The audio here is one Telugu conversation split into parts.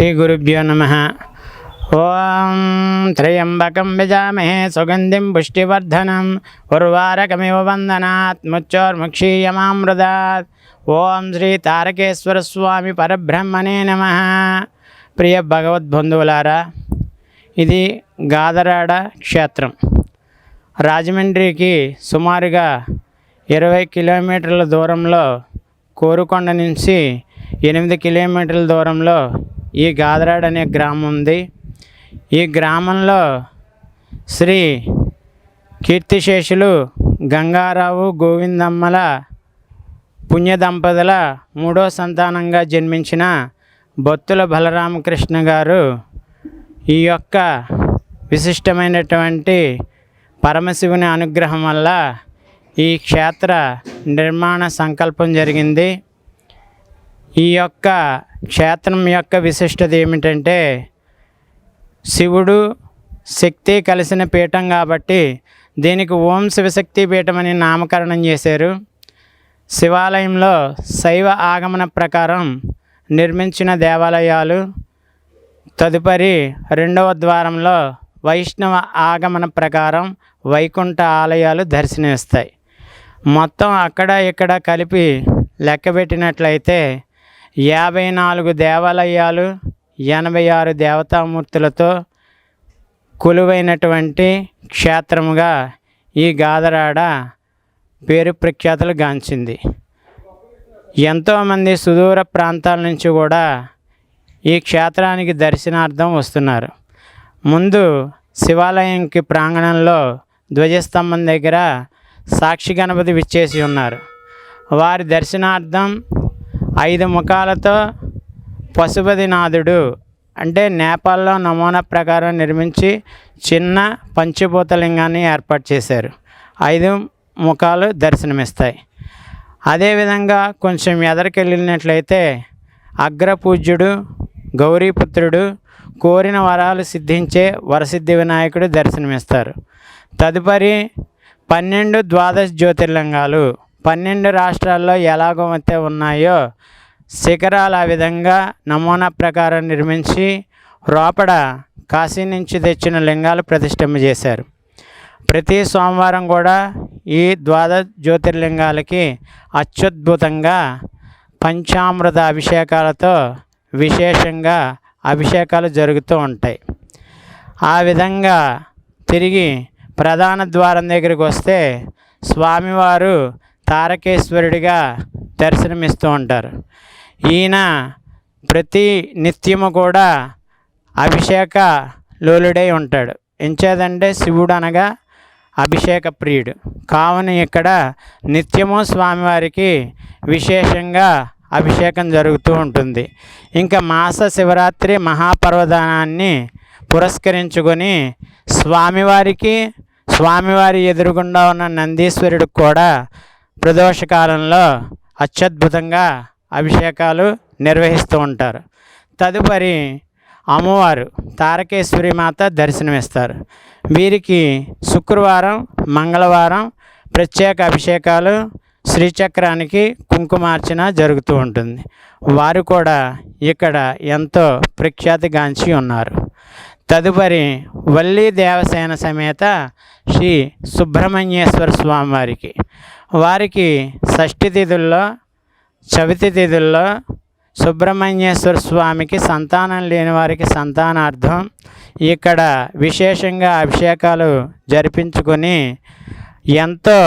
శ్రీగురుభ్యో నమ ఓం త్రయంబకం విజామహే సుగంధిం పుష్టివర్ధనం ఉర్వారకమివ వందనాత్ ముచ్చోర్ముక్షీయమామృదాత్ ఓం శ్రీ తారకేశ్వర స్వామి పరబ్రహ్మణే నమ ప్రియ భగవద్బంధువులారా ఇది గాదరాడ క్షేత్రం రాజమండ్రికి సుమారుగా ఇరవై కిలోమీటర్ల దూరంలో కోరుకొండ నుంచి ఎనిమిది కిలోమీటర్ల దూరంలో ఈ గాదరాడు అనే గ్రామం ఉంది. ఈ గ్రామంలో శ్రీ కీర్తిశేషులు గంగారావు గోవిందమ్మల పుణ్య దంపతుల మూడో సంతానంగా జన్మించిన బొత్తుల బలరామకృష్ణ గారు ఈ యొక్క విశిష్టమైనటువంటి పరమశివుని అనుగ్రహం వల్ల ఈ క్షేత్ర నిర్మాణ సంకల్పం జరిగింది. ఈ యొక్క క్షేత్రం యొక్క విశిష్టత ఏమిటంటే శివుడు శక్తి కలిసిన పీఠం కాబట్టి దీనికి ఓం శివశక్తి పీఠం అని నామకరణం చేశారు. శివాలయంలో శైవ ఆగమన ప్రకారం నిర్మించిన దేవాలయాలు తదుపరి రెండవ ద్వారంలో వైష్ణవ ఆగమన ప్రకారం వైకుంఠ ఆలయాలు దర్శనమిస్తాయి. మొత్తం అక్కడ ఇక్కడ కలిపి లెక్కబెట్టినట్లయితే యాభై నాలుగు దేవాలయాలు ఎనభై ఆరు దేవతామూర్తులతో కొలువైనటువంటి క్షేత్రముగా ఈ గాదరాడ పేరు ప్రఖ్యాతులు గాంచింది. ఎంతోమంది సుదూర ప్రాంతాల నుంచి కూడా ఈ క్షేత్రానికి దర్శనార్థం వస్తున్నారు. ముందు శివాలయంకి ప్రాంగణంలో ధ్వజస్తంభం దగ్గర సాక్షి గణపతి విచ్చేసి ఉన్నారు. వారి దర్శనార్థం ఐదు ముఖాలతో పశుపతినాథుడు. అంటే నేపాల్లో నమూనా ప్రకారం నిర్మించి చిన్న పంచభూతలింగాన్ని ఏర్పాటు చేశారు. ఐదు ముఖాలు దర్శనమిస్తాయి. అదేవిధంగా కొంచెం ఎదరికెళ్ళినట్లయితే అగ్రపూజ్యుడు గౌరీపుత్రుడు కోరిన వరాలు సిద్ధించే వరసిద్ధి వినాయకుడు దర్శనమిస్తారు. తదుపరి పన్నెండు ద్వాదశ జ్యోతిర్లింగాలు. పన్నెండు రాష్ట్రాల్లో ఎలాగైతే ఉన్నాయో శిఖరాలు ఆ విధంగా నమూనా ప్రకారం నిర్మించి రోపడ కాశీ నుంచి తెచ్చిన లింగాలు ప్రతిష్ఠింప చేశారు. ప్రతి సోమవారం కూడా ఈ ద్వాదశ జ్యోతిర్లింగాలకి అత్యద్భుతంగా పంచామృత అభిషేకాలతో విశేషంగా అభిషేకాలు జరుగుతూ ఉంటాయి. ఆ విధంగా తిరిగి ప్రధాన ద్వారం దగ్గరికి వస్తే స్వామివారు తారకేశ్వరుడిగా దర్శనమిస్తూ ఉంటారు. ఈయన ప్రతి నిత్యము కూడా అభిషేక లోలుడై ఉంటాడు. ఎంచేదంటే శివుడు అనగా అభిషేక ప్రియుడు. కావున ఇక్కడ నిత్యము స్వామివారికి విశేషంగా అభిషేకం జరుగుతూ ఉంటుంది. ఇంకా మాస శివరాత్రి మహాపర్వదానాన్ని పురస్కరించుకొని స్వామివారికి స్వామివారి ఎదురుగుండా ఉన్న నందీశ్వరుడికి కూడా ప్రదోషకాలంలో అత్యద్భుతంగా అభిషేకాలు నిర్వహిస్తూ ఉంటారు. తదుపరి అమ్మవారు తారకేశ్వరి మాత దర్శనమిస్తారు. వీరికి శుక్రవారం మంగళవారం ప్రత్యేక అభిషేకాలు శ్రీచక్రానికి కుంకుమార్చన జరుగుతూ ఉంటుంది. వారు కూడా ఇక్కడ ఎంతో ప్రఖ్యాతిగాంచి ఉన్నారు. తదుపరి వల్లి దేవసేన సమేత శ్రీ సుబ్రహ్మణ్యేశ్వర స్వామివారికి. వారికి షష్ఠి తిథుల్లో చవితి తిథుల్లో సుబ్రహ్మణ్యేశ్వర స్వామికి సంతానం లేని వారికి సంతానార్థం. ఇక్కడ విశేషంగా అభిషేకాలు జరిపించుకొని ఎంతో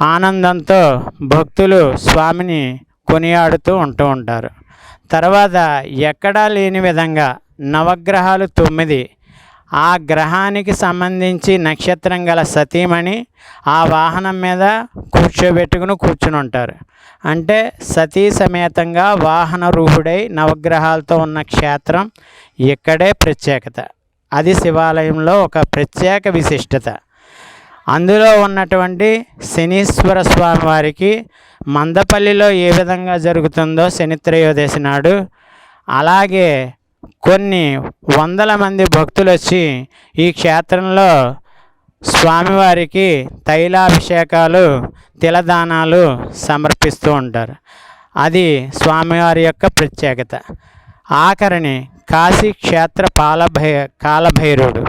ఆనందంతో భక్తులు స్వామిని కొనియాడుతూ ఉంటూ ఉంటారు. తర్వాత ఎక్కడా లేని విధంగా నవగ్రహాలు తొమ్మిది ఆ గ్రహానికి సంబంధించి నక్షత్రం గల సతీమణి ఆ వాహనం మీద కూర్చోబెట్టుకుని కూర్చుని ఉంటారు. అంటే సతీ సమేతంగా వాహన రూహుడై నవగ్రహాలతో ఉన్న క్షేత్రం ఇక్కడే ప్రత్యేకత. అది శివాలయంలో ఒక ప్రత్యేక విశిష్టత. అందులో ఉన్నటువంటి శనీశ్వర స్వామి వారికి మందపల్లిలో ఏ విధంగా జరుగుతుందో శనిత్రయోదశి నాడు అలాగే కొన్ని వందల మంది భక్తులు వచ్చి ఈ క్షేత్రంలో స్వామివారికి తైలాభిషేకాలు తిలదానాలు సమర్పిస్తూ ఉంటారు. అది స్వామివారి యొక్క ప్రత్యేకత. ఆఖరిని కాశీ క్షేత్ర పాలభై కాలభైరుడు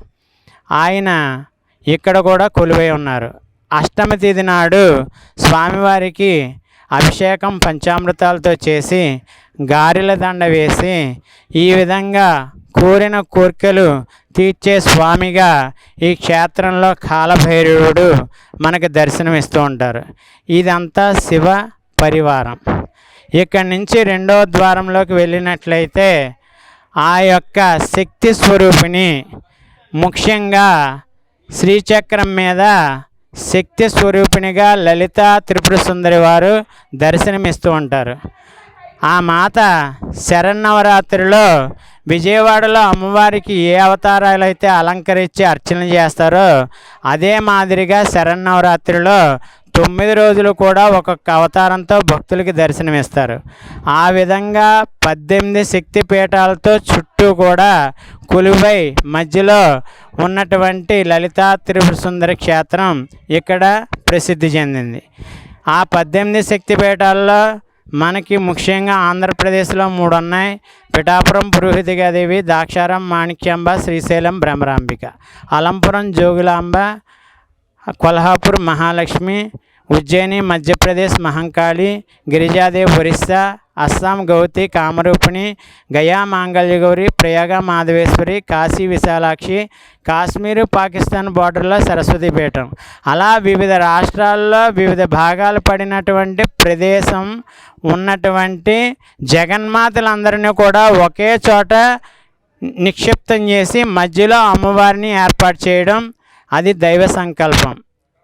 ఆయన ఇక్కడ కూడా కొలువై ఉన్నారు. అష్టమి తిథి నాడు స్వామివారికి అభిషేకం పంచామృతాలతో చేసి గారెల దండ వేసి ఈ విధంగా కోరిన కోర్కెలు తీర్చే స్వామిగా ఈ క్షేత్రంలో కాలభైరవుడు మనకు దర్శనమిస్తూ ఉంటారు. ఇదంతా శివ పరివారం. ఇక్కడి నుంచి రెండవ ద్వారంలోకి వెళ్ళినట్లయితే ఆ యొక్క శక్తి స్వరూపిణి ముఖ్యంగా శ్రీచక్రం మీద శక్తి స్వరూపిణిగా లలిత త్రిపుర సుందరి వారు దర్శనమిస్తూ ఉంటారు. ఆ మాత శరన్నవరాత్రిలో విజయవాడలో అమ్మవారికి ఏ అవతారాలు అయితే అలంకరించి అర్చన చేస్తారో అదే మాదిరిగా శరన్నవరాత్రిలో తొమ్మిది రోజులు కూడా ఒక్కొక్క అవతారంతో భక్తులకి దర్శనమిస్తారు. ఆ విధంగా పద్దెనిమిది శక్తి పీఠాలతో చుట్టూ కూడా కొలువై మధ్యలో ఉన్నటువంటి లలితా త్రిపుర సుందరి క్షేత్రం ఇక్కడ ప్రసిద్ధి చెందింది. ఆ పద్దెనిమిది శక్తి పీఠాల్లో మనకి ముఖ్యంగా ఆంధ్రప్రదేశ్లో మూడు ఉన్నాయి పిఠాపురం పురోహితిగాదేవి దాక్షారం మాణిక్యాంబ శ్రీశైలం భ్రమరాంబిక అలంపురం జోగులాంబ కొల్హాపూర్ మహాలక్ష్మి ఉజ్జయిని మధ్యప్రదేశ్ మహంకాళి గిరిజాదేవి ఒరిస్సా అస్సాం గౌతి కామరూపిణి గయా మాంగళ్యగౌరి ప్రయాగ మాధవేశ్వరి కాశీ విశాలాక్షి కాశ్మీరు పాకిస్తాన్ బార్డర్లో సరస్వతి పీఠం. అలా వివిధ రాష్ట్రాల్లో వివిధ భాగాలు పడినటువంటి ప్రదేశం ఉన్నటువంటి జగన్మాతలందరినీ కూడా ఒకే చోట నిక్షిప్తం చేసి మధ్యలో అమ్మవారిని ఏర్పాటు చేయడం అది దైవ సంకల్పం.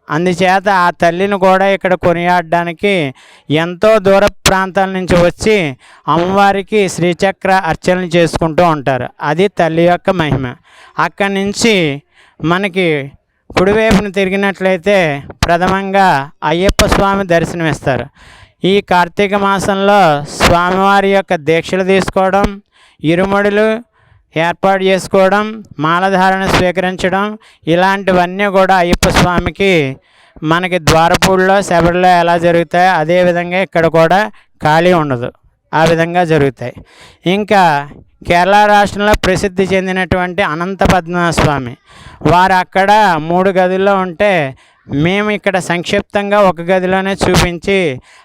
అందుచేత ఆ తల్లిని కూడా ఇక్కడ కొనియాడడానికి ఎంతో దూర ప్రాంతాల నుంచి వచ్చి అమ్మవారికి శ్రీచక్ర అర్చనలు చేసుకుంటూ ఉంటారు. అది తల్లి యొక్క మహిమ. అక్కడి నుంచి మనకి కుడివైపున తిరిగినట్లయితే ప్రథమంగా అయ్యప్ప స్వామి దర్శనమిస్తారు. ఈ కార్తీక మాసంలో స్వామివారి యొక్క దీక్షలు తీసుకోవడం ఇరుముడులు ఏర్పాటు చేసుకోవడం మాలధారణ స్వీకరించడం ఇలాంటివన్నీ కూడా అయ్యప్ప స్వామికి మనకి ద్వారపూడిలో శబరిలో ఎలా జరుగుతాయో అదేవిధంగా ఇక్కడ కూడా ఖాళీ ఉండదు. ఆ విధంగా జరుగుతాయి. ఇంకా కేరళ రాష్ట్రంలో ప్రసిద్ధి చెందినటువంటి అనంత పద్మనాభ స్వామి వారు అక్కడ మూడు గదుల్లో ఉంటే మేము ఇక్కడ సంక్షిప్తంగా ఒక గదిలోనే చూపించి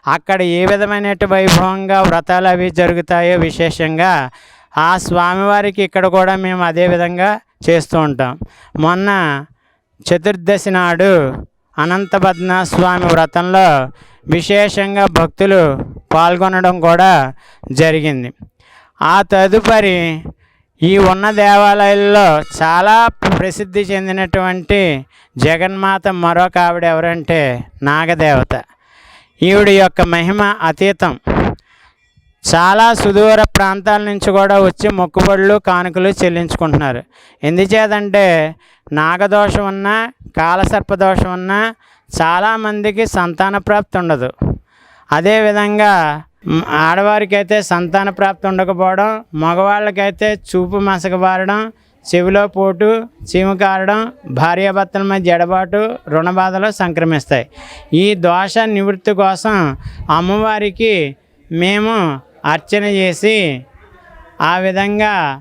అక్కడ ఏ విధమైనటువంటి వైభవంగా వ్రతాలు అవి జరుగుతాయో విశేషంగా ఆ స్వామివారికి ఇక్కడ కూడా మేము అదే విధంగా చేస్తూ ఉంటాం. మొన్న చతుర్దశి నాడు అనంతపద్మ స్వామి వ్రతంలో విశేషంగా భక్తులు పాల్గొనడం కూడా జరిగింది. ఆ తదుపరి ఈ ఉన్న దేవాలయాల్లో చాలా ప్రసిద్ధి చెందినటువంటి జగన్మాత మరొక ఆవిడ ఎవరంటే నాగదేవత. ఈవిడ యొక్క మహిమ అతీతం. చాలా సుదూర ప్రాంతాల నుంచి కూడా వచ్చి మొక్కుబడులు కానుకలు చెల్లించుకుంటున్నారు. ఎందుచేతంటే నాగదోషం ఉన్నా కాలసర్పదోషం ఉన్నా చాలామందికి సంతాన ప్రాప్తి ఉండదు. అదేవిధంగా ఆడవారికైతే సంతాన ప్రాప్తి ఉండకపోవడం మగవాళ్ళకైతే చూపు మసకబారడం చెవిలో పోటు చీము కారడం భార్యాభర్తల మధ్య ఎడబాటు రుణ బాధలు సంక్రమిస్తాయి. ఈ దోష నివృత్తి కోసం అమ్మవారికి మేము అర్చన చేసి ఆ విధంగా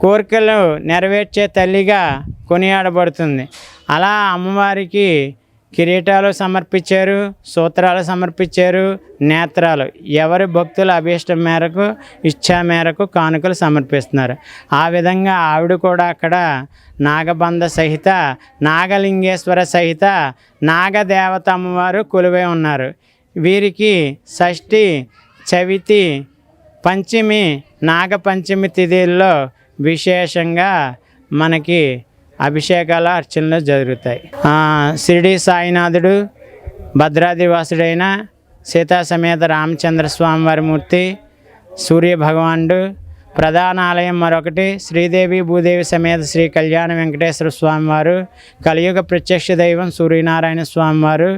కోరికలు నెరవేర్చే తల్లిగా కొనియాడబడుతుంది. అలా అమ్మవారికి కిరీటాలు సమర్పించారు సూత్రాలు సమర్పించారు నేత్రాలు. ఎవరి భక్తుల అభీష్టం మేరకు ఇచ్చా మేరకు కానుకలు సమర్పిస్తున్నారు. ఆ విధంగా ఆవిడ కూడా అక్కడ నాగబంధ సహిత నాగలింగేశ్వర సహిత నాగదేవత అమ్మవారు కొలువై ఉన్నారు. వీరికి షష్ఠి చవితి పంచమి నాగపంచమి తిథిల్లో విశేషంగా మనకి అభిషేకాల అర్చనలు జరుగుతాయి. షిరిడి సాయినాథుడు భద్రాదివాసుడైన సీతా సమేత రామచంద్ర స్వామివారి మూర్తి సూర్య భగవానుడు ప్రధాన ఆలయం మరొకటి శ్రీదేవి భూదేవి సమేత శ్రీ కళ్యాణ వెంకటేశ్వర స్వామివారు కలియుగ ప్రత్యక్ష దైవం సూర్యనారాయణ స్వామివారు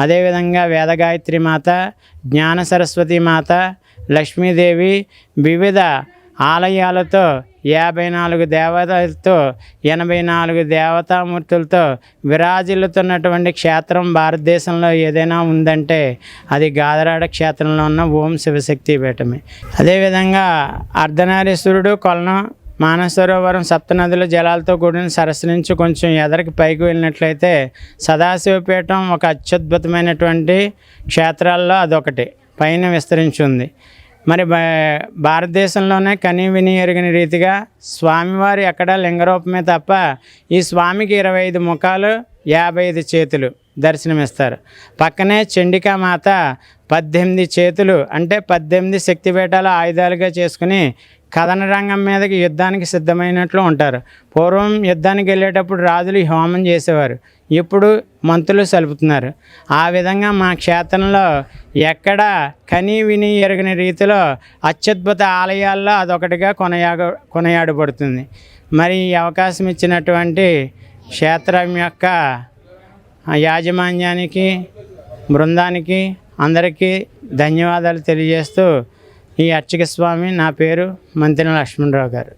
అదేవిధంగా వేదగాయత్రి మాత జ్ఞాన సరస్వతి మాత లక్ష్మీదేవి వివిధ ఆలయాలతో యాభై నాలుగు దేవతలతో ఎనభై నాలుగు దేవతామూర్తులతో విరాజిల్లుతున్నటువంటి క్షేత్రం భారతదేశంలో ఏదైనా ఉందంటే అది గాదరాడ క్షేత్రంలో ఉన్న ఓం శివశక్తి పీఠమే అదేవిధంగా అర్ధనారీశ్వరుడు కొలను మానసరోవరం సప్తనదుల జలాలతో కూడిన సరస్సు నుంచి కొంచెం ఎదరికి పైకి వెళ్ళినట్లయితే సదాశివపీఠం ఒక అత్యద్భుతమైనటువంటి క్షేత్రాల్లో అదొకటి పైన విస్తరించి ఉంది మరి భారతదేశంలోనే కని విని ఎరిగిన రీతిగా స్వామివారి ఎక్కడ లింగరూపమే తప్ప ఈ స్వామికి ఇరవై ఐదు ముఖాలు యాభై ఐదు చేతులు దర్శనమిస్తారు. పక్కనే చండికా మాత పద్దెనిమిది చేతులు అంటే పద్దెనిమిది శక్తిపీఠాల ఆయుధాలుగా చేసుకుని కథన రంగం మీదకి యుద్ధానికి సిద్ధమైనట్లు ఉంటారు. పూర్వం యుద్ధానికి వెళ్ళేటప్పుడు రాజులు హోమం చేసేవారు. ఇప్పుడు మంతులు సలుపుతున్నారు. ఆ విధంగా మా క్షేత్రంలో ఎక్కడ కని విని ఎరగని రీతిలో అత్యద్భుత ఆలయాల్లో అదొకటిగా కొనయాగ కొనయాడబడుతుంది. మరి ఈ అవకాశం ఇచ్చినటువంటి క్షేత్రం యొక్క యాజమాన్యానికి బృందానికి అందరికీ ధన్యవాదాలు తెలియజేస్తూ ఈ అర్చక స్వామి నా పేరు మంతిన లక్ష్మణరావు గారు.